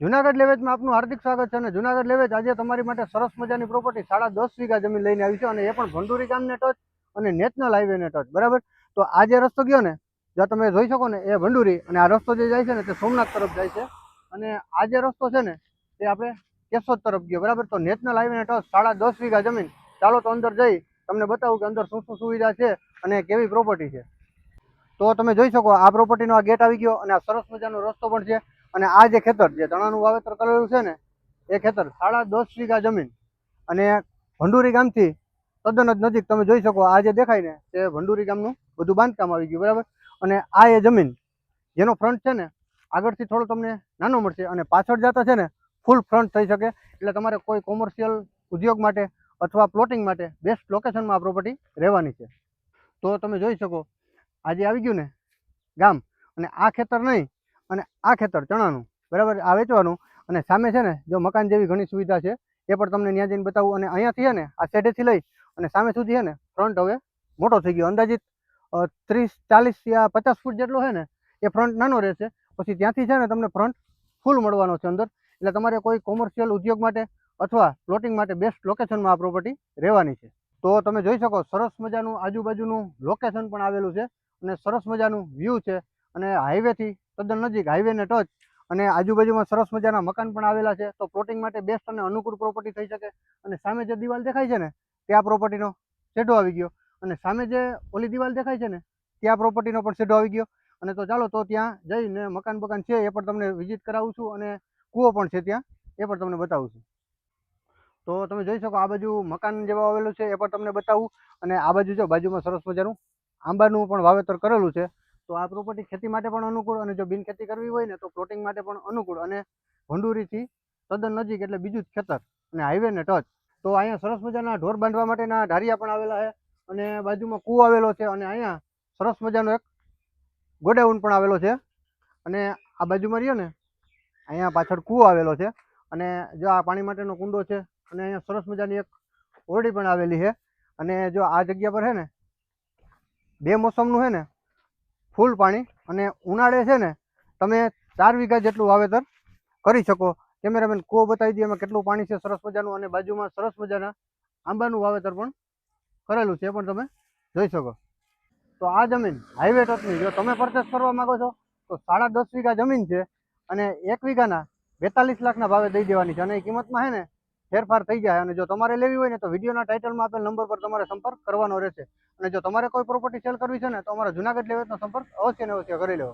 જુનાગઢ લેવેજમાં આપનું હાર્દિક સ્વાગત છે અને જુનાગઢ લેવેજ આજે તમારી માટે સરસ મજાની પ્રોપર્ટી સાડા દસ વીઘા જમીન લઈને આવી છે અને એ પણ ભંડુરી ગામને ટચ અને નેશનલ હાઈવેને ટચ બરાબર? તો આ જે રસ્તો ગયો ને, જ્યાં તમે જોઈ શકો ને, એ ભંડુરી અને આ રસ્તો જે જાય છે ને, તે સોમનાથ તરફ જાય છે. અને આ જે રસ્તો છે ને, તે આપણે કેશોદ તરફ ગયો, બરાબર? તો નેશનલ હાઈવેને ટચ સાડા દસ વીઘા જમીન. ચાલો તો અંદર જઈ, તમને બતાવું કે અંદર શું શું સુવિધા છે અને કેવી પ્રોપર્ટી છે. તો તમે જોઈ શકો આ પ્રોપર્ટીનો આ ગેટ આવી ગયો અને આ સરસ મજાનો રસ્તો પણ છે. અને આ જે ખેતર, જે ચણાનું વાવેતર કરેલું છે ને, એ ખેતર સાડા દસ વીઘા જમીન. અને ભંડુરી ગામથી તદ્દન જ નજીક તમે જોઈ શકો, આ જે દેખાય ને તે ભંડુરી ગામનું બધું બાંધકામ આવી ગયું, બરાબર? અને આ એ જમીન, જેનો ફ્રન્ટ છે ને, આગળથી થોડો તમને નાનો મળશે અને પાછળ જતા છે ને ફૂલ ફ્રન્ટ થઈ શકે. એટલે તમારે કોઈ કોમર્શિયલ ઉદ્યોગ માટે અથવા પ્લોટિંગ માટે બેસ્ટ લોકેશનમાં આ પ્રોપર્ટી રહેવાની છે. તો તમે જોઈ શકો, આજે આવી ગયું ને, ગામ. અને આ ખેતર નહીં અને આ ખેતર ચણાનું, બરાબર? આ વેચવાનું. અને સામે છે ને, જો મકાન જેવી ઘણી સુવિધા છે, એ પણ તમને ત્યાં જઈને બતાવું. અને અહીંયાથી છે ને, આ શેડેથી લઈ અને સામે સુધી છે ને ફ્રન્ટ હવે મોટો થઈ ગયો. અંદાજિત ત્રીસ, ચાલીસ યા પચાસ ફૂટ જેટલો છે ને, એ ફ્રન્ટ નાનો રહેશે. પછી ત્યાંથી છે ને, તમને ફ્રન્ટ ફૂલ મળવાનો છે અંદર. એટલે તમારે કોઈ કોમર્શિયલ ઉદ્યોગ માટે અથવા પ્લોટિંગ માટે બેસ્ટ લોકેશનમાં આ પ્રોપર્ટી રહેવાની છે. તો તમે જોઈ શકો, સરસ મજાનું આજુબાજુનું લોકેશન પણ આવેલું છે. અને સરસ મજાનું વ્યૂ છે. અને હાઈવેથી તદ્દન નજીક હાઈવેને ટચ અને આજુબાજુમાં સરસ મજાના મકાન પણ આવેલા છે. તો પ્લોટિંગ માટે બેસ્ટ અને અનુકૂળ પ્રોપર્ટી થઈ શકે. અને સામે જે દિવાલ દેખાય છે ને ત્યાં પ્રોપર્ટીનો સેઢો આવી ગયો. અને સામે જે ઓલી દિવાલ દેખાય છે ને ત્યાં પ્રોપર્ટીનો પણ સેઢો આવી ગયો. અને તો ચાલો, તો ત્યાં જઈને મકાન બકાન છે એ પણ તમને વિઝિટ કરાવું છું અને કૂવો પણ છે ત્યાં એ પણ તમને બતાવું છું. તો તમે જોઈ શકો આ બાજુ મકાન જેવા આવેલું છે એ પણ તમને બતાવું. અને આ બાજુ જો બાજુમાં સરસ મજાનું આંબાનું પણ વાવેતર કરેલું છે. તો આ પ્રોપર્ટી ખેતી માટે પણ અનુકૂળ અને જો બિન ખેતી કરવી હોય ને તો પ્લોટિંગ માટે પણ અનુકૂળ અને ભંડુરીથી તદ્દન નજીક એટલે બીજું જ ખેતર અને હાઈવે ને ટચ તો અહીંયા સરસ મજાના ઢોર બાંધવા માટેના ઢારિયા પણ આવેલા છે અને બાજુમાં કૂવો આવેલો છે અને અહીંયા સરસ મજાનો એક ગોડાઉન પણ આવેલો છે. અને આ બાજુમાં રહ્યો ને, અહીંયા પાછળ કૂવો આવેલો છે અને જો આ પાણી માટેનો કુંડો છે અને અહીંયા સરસ મજાની એક ઓરડી પણ આવેલી છે. અને જો આ જગ્યા પર છે ને, બે મોસમનું છે ને ફૂલ પાણી અને ઉનાળે છે ને, તમે ચાર વીઘા જેટલું વાવેતર કરી શકો. કેમેરામેન કૂવો બતાવી દઈએ એમાં કેટલું પાણી છે સરસ મજાનું અને બાજુમાં સરસ મજાના આંબાનું વાવેતર પણ કરેલું છે પણ તમે જોઈ શકો. તો આ જમીન હાઈવે ટચની જો તમે પરચેસ કરવા માંગો છો, તો સાડા દસ વીઘા જમીન છે અને એક વીઘાના બેતાલીસ લાખના ભાવે દઈ દેવાની છે અને એ કિંમતમાં છે ને ફેરફાર થઈ જાય અને જો તમારે લેવી હોય ને તો વિડીયોના ટાઇટલમાં આપેલ નંબર પર તમારે સંપર્ક કરવાનો રહેશે. અને જો તમારે કોઈ પ્રોપર્ટી સેલ કરવી છે ને તો અમારા જુનાગઢ લેવેચનો સંપર્ક અવશ્ય ને અવશ્ય કરી લેવો.